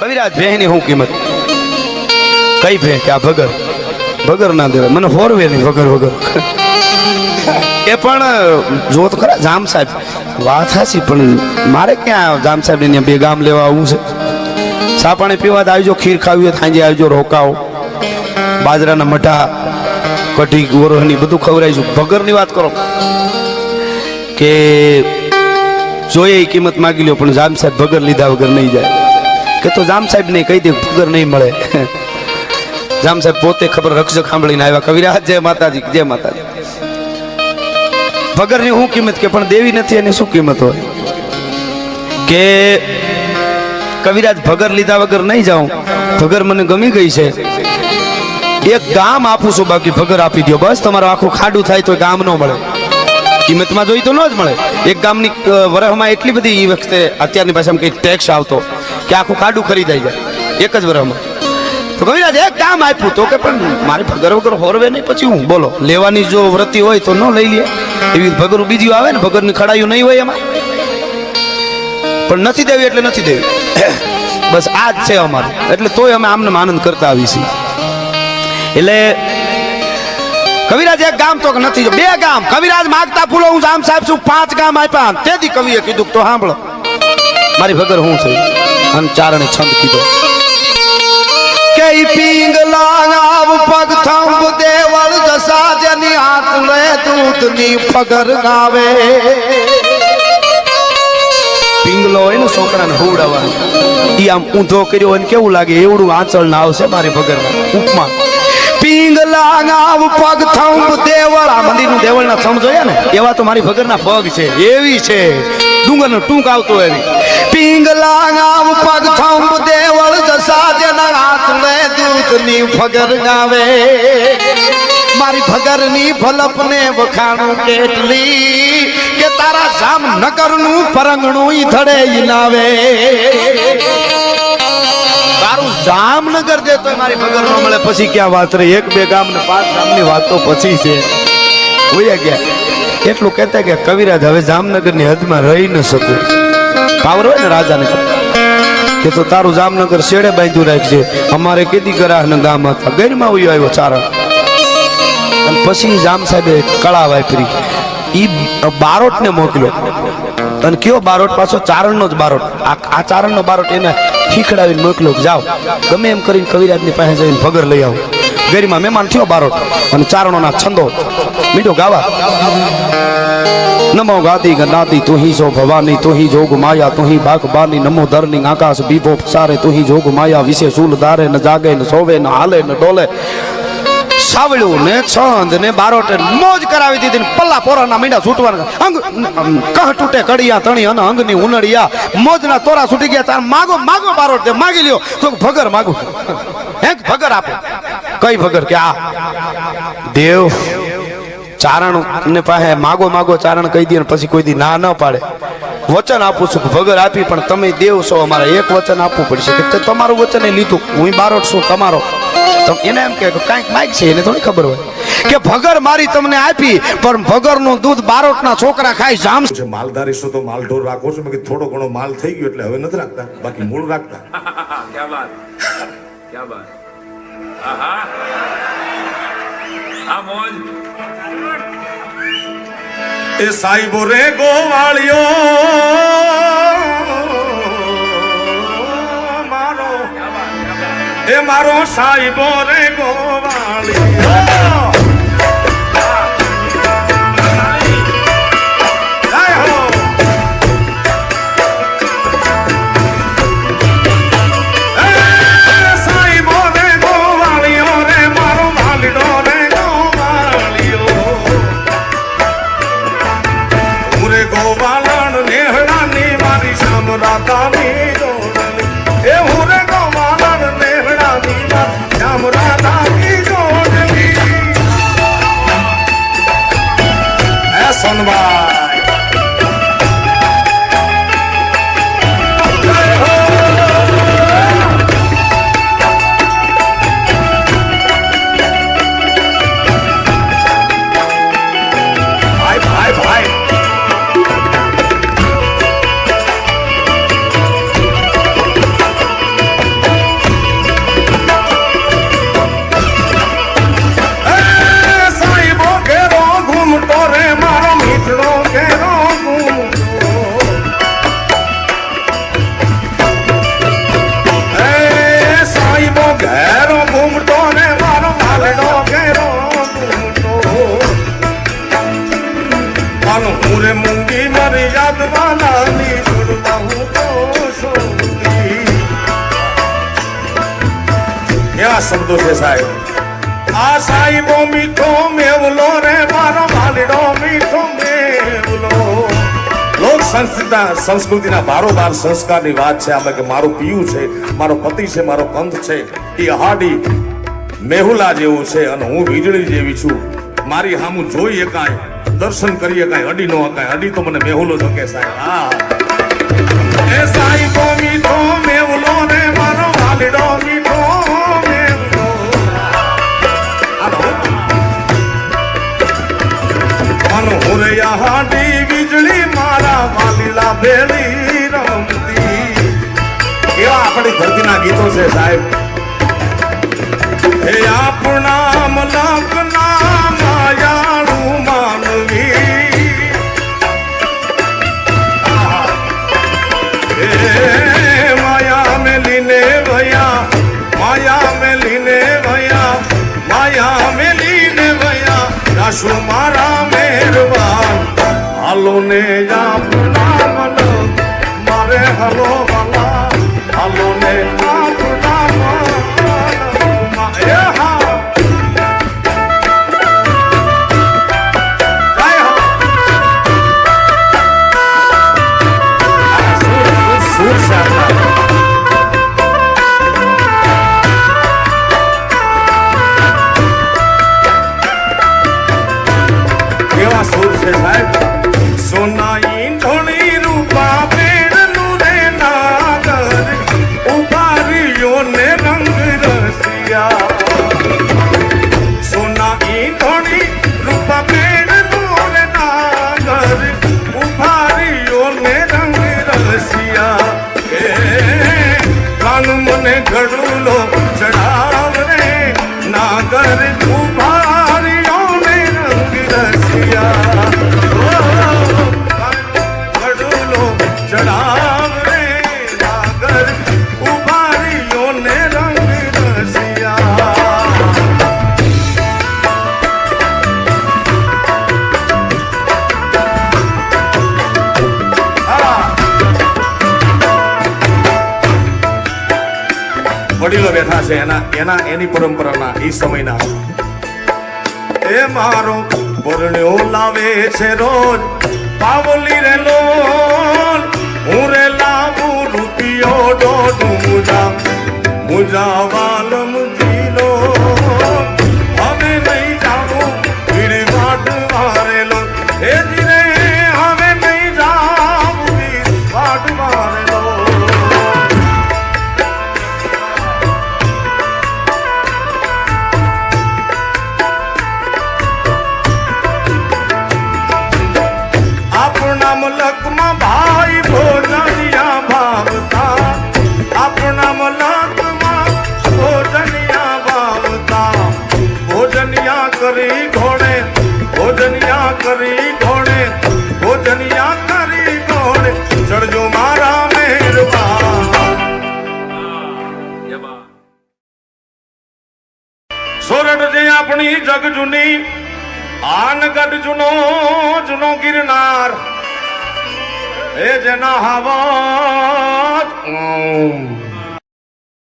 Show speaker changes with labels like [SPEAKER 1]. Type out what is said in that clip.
[SPEAKER 1] કવિરાજ. ભેહની હું કિંમત? કઈ ભે? કે આ ભગર? ભગર ના દેવાય. મને હોરવે નહીં વગર વગર એ પણ જો તો ખરા, જામ સાહેબ. વાત હાસી પણ મારે ક્યાં જામ સાહેબ ને બે ગામ લેવા આવવું છે? ચા પાણી પીવા તો આવજો, ખીર ખાવી સાંજે આવજો, રોકાઓ. બાજરાના મઠા કઢી ગોરહની બધું ખવડાવીશું ભગરની વાત કરો. કે જોઈએ કિંમત માગી લ્યો, પણ જામ સાહેબ ભગર લીધા વગર નહીં જાય. કે તો જામ સાહેબ ને કહી દે ભગર નહીં મળે. જામ સાહેબ પોતે ખબર રક્ષક સાંભળીને આવ્યા. કવિરાજ, જય માતાજી જય માતાજી. ભગરની શું કિંમત કે, પણ દેવી નથી એની શું કિંમત હોય? કે કવિરાજ ભગર લીધા વગર નહીં જાઉં? ભગર મને ગમી ગઈ છે. એક ગામ આપું છું, બાકી ભગર આપી દો બસ તમારું આખું ખાડું થાય તો ગામ ન મળે. કિંમતમાં જોઈ તો ન જ મળે. એક ગામની વરહમાં એટલી બધી એ વખતે અત્યારની ભાષામાં કંઈક ટેક્સ આવતો. કે આખું ખાડું ખરીદાઈ જાય એક જ વરમાં. તો કવિરાજ, એક કામ આપ્યું તો કે પણ મારે ભગર વગર હોરવે નહીં, પછી હું? બોલો. લેવાની જો વ્રતિ હોય તો ન લઈ લે. એવી ભગરું બીજી આવે ને, ભગરની ખડાયું નહીં હોય એમાં. પણ નથી દેવી એટલે નથી દેવી. બસ આ જ છે અમારું. એટલે તોય અમે આમને આનંદ કરતા આવી એટલે કવિરાજ, એક ગામ તો નથી. બે ગામ. કવિરાજ માગતા ફૂલો, હું જામ સાહેબ છું, પાંચ ગામ આપ્યા. તેથી કવિએ કીધું તો સાંભળો. મારી ભગર હું છે? અને છંદ કીધો. કે પિંગલા આવ પગ થંભ દેવળ જસા જેની આંકલે દૂધની ફગર ગાવે. પિંગલો હોય ને છોકરાને હુવડાવવાનો. એ આમ ઊંધો કર્યો હોય ને કેવું લાગે? એવડું આંચળ ના આવશે મારી ભગર ઉપમા. પિંગલા આવ પગ થંભ દેવળ. આ મંદિરનું દેવળના થંભ જોયા ને? એવા તો મારી ભગરના પગ છે. એવી છે. ડુંગરનો ટૂંક આવતો એવી પિંગલા ગામ પગ થંભ દેવળ જસા જેના હાથ લે દૂધની ફગર ગાવે. મારી ભગરની ફલપને વખાણું કેટલી કે તારા જામનગરનું પરંગણું ઈ ધડે ઈ નાવે. તારું જામનગર જે તો મારી ભગર ન મળે, પછી ક્યાં વાત રહી? એક બે ગામ ને પાંચ ગામની વાત તો પછી છે. ભૂલ્યા ગયા. એટલું કહેતા કે કવિરાજ હવે જામનગરની હદમાં રહી ન શકું. પાવર હોય ને રાજાને કે તો તારું જામનગર શેડે બાંધ્યું રાખજે. અમારે કેદી ગરાહ ગામ હતા. ગેરમાં ઉયો આવ્યો ચારણ. અને પછી જામ સાહેબે કળા વાપરી. ઈ બારોટને મોકલ્યો. અને કયો બારોટ? પાછો ચારણનો જ બારોટ. આ ચારણનો બારોટ એને ખીખડાવીને મોકલ્યો જાઓ. ગમે એમ કરીને કવિરાજની પાસે જઈને ભગર લઈ આવો. ગેરીમાં મહેમાન થયો બારોટ અને ચારણોના છંદો. મીઠો ગાવા. નમો ગાતી ગનાતી તુહી જો ભવાની, તુહી જોગ માયા, તુહી ભાગ બાની નમો ધરની આકાશ બીભો સારે તુહી જોગ માયા, વિશે સૂલ દારે ન જાગે, ન સોવે, ન હાલે, ન ડોલે. સાવળ્યું ને છંદ ને બારોટે મોજ કરાવી દીધી ને પલ્લા પોરાના મીંડા છૂટવાના. અંગ કહ તૂટે કડિયા, તણી અને અંગની ઉનડિયા મોજના તોરા છૂટી ગયા, તાર માગો માગો બારોટ માગી લ્યો. તો ભગર માગું. એક ભગર આપો. કઈ ભગર? કે આ. દેવ ચારણ ને પાસે માગો માગો ચારણ કહી દે ને પછી કોઈ દી ના ન પાડે. વચન આપું છું ભગર આપી પણ તમે દેવ છો અમારે એક વચન આપવું પડશે કે તમારું વચન એ લીધું. હું બારોટ છું તમારો. તો એને એમ કે કાંઈક માઇક છે એને થોડી ખબર હોય. કે ભગર મારી તમને આપી પણ ભગરનું દૂધ બારોટના છોકરા ખાય જામ
[SPEAKER 2] છે માલધારી છો તો માલ ઢોર રાખો છો મેં થોડો ઘણો માલ થઈ ગયો એટલે હવે નથી રાખતા બાકી મૂળ રાખતા.
[SPEAKER 3] ક્યાં બાત આહા આ મોજ
[SPEAKER 2] એ સાહેબો રે ગોવાળિયો મારો એ મારો સાહેબો રે ગોવાળિયો કામી જોડલી એ હું રે ગોમાલન નેહડા દીના શ્યામ રાધા કી જોડલી હે સોનબા કેવા શબ્દો સાહેબ. આ સાહેબો મીઠો મેવલો રે, મારો માલડો મીઠો મેવલો. લોક સંસ્કૃતિના સંસ્કૃતિના બારોબાર સંસ્કારની વાત છે આમાં કે મારું પિયું છે, મારો પતિ છે, મારો કંથ છે, એ હાડી મેહુલા જેવું છે અને હું વીજળી જેવી છું. મારી હામું જોઈ એકાય, દર્શન કરીએ કાંઈ અડી નો કાંઈ અડી તો મને મેહુલો શકે સાહેબ. હા. એ સાહેબો તો મેવલો રે, મારો માલડો હાડી વીજળી મારા માલીલા ભેળી રમતી. એવા આપણી ધરતીના ગીતો છે સાહેબ. હે આપણા મલકના હાલો ને વડીલો બેઠા છે એના એના, એની પરંપરાના એ સમયના. એ મારો પરણ્યો લાવે છે રોજ, પાવલી રે લોલ હું રે લાવું રૂપિયો દોઢ મુજા મુજા આપણી જગ જૂની આનગઢ જૂનો જૂનો ગિરનાર. એ જેના હવા